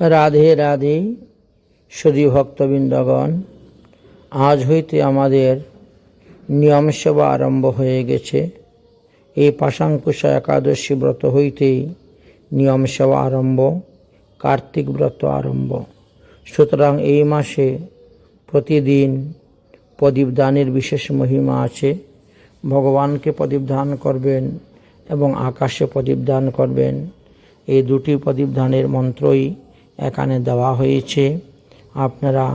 রাধে রাধে সুধী ভক্তবৃন্দগণ, আজ হইতে আমাদের নিয়ম সেবা আরম্ভ হয়ে গেছে। এই পাশাঙ্কুশা একাদশী ব্রত হইতেই নিয়ম সেবা আরম্ভ, কার্তিক ব্রত আরম্ভ। সুতরাং এই মাসে প্রতিদিন প্রদীপ দানের বিশেষ মহিমা আছে। ভগবানকে প্রদীপ দান করবেন এবং আকাশে প্রদীপ দান করবেন। এই দুটি প্রদীপ দানের মন্ত্রই এখানে দেওয়া হয়েছে। আপনারা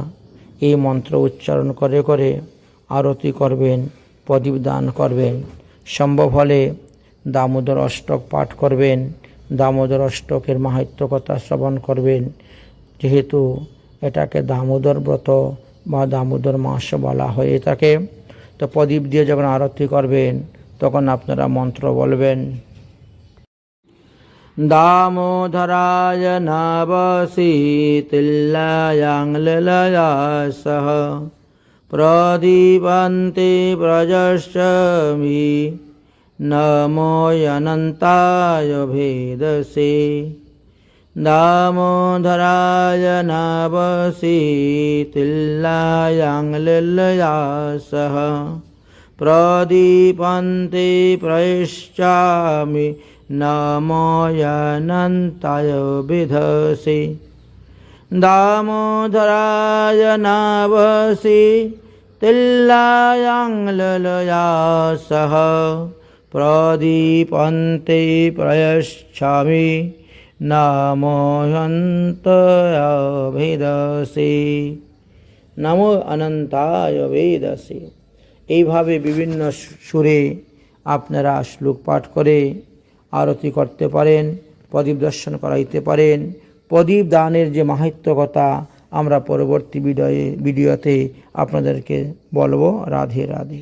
এই মন্ত্র উচ্চারণ করে করে আরতি করবেন, প্রদীপ দান করবেন। সম্ভব হলে দামোদর অষ্টক পাঠ করবেন, দামোদর অষ্টকের মাহাত্মকতা শ্রবণ করবেন। যেহেতু এটাকে দামোদর ব্রত বা দামোদর মাস বলা হয়ে থাকে, তো প্রদীপ দিয়ে যখন আরতি করবেন, তখন আপনারা মন্ত্র বলবেন दामोदराय नवसि सह प्रदीपन्ति प्रजश्चमि न मोयनन्ताय भेदसि दामोधराय नवसि तिल्लायाङ्ग्लयासः प्रदिपन्ति प्रयश्चामि নমোয়নন্তায় বিধসি দামোদরায় নবসি তিল্লায়াংলয়া সহ প্রদীপন্তে প্রয়চ্ছামি নমোহন্তভিদসি নমো অনন্তায় বেদসি এইভাবে বিভিন্ন সুরে আপনারা শ্লোক পাঠ করে আরতি করতে পারেন, প্রদীপ দর্শন করাইতে পারেন। প্রদীপ দানের যে মাহাত্য কথা আমরা পরবর্তী ভিডিওয়ে ভিডিওতে আপনাদেরকে বলব। রাধে রাধে।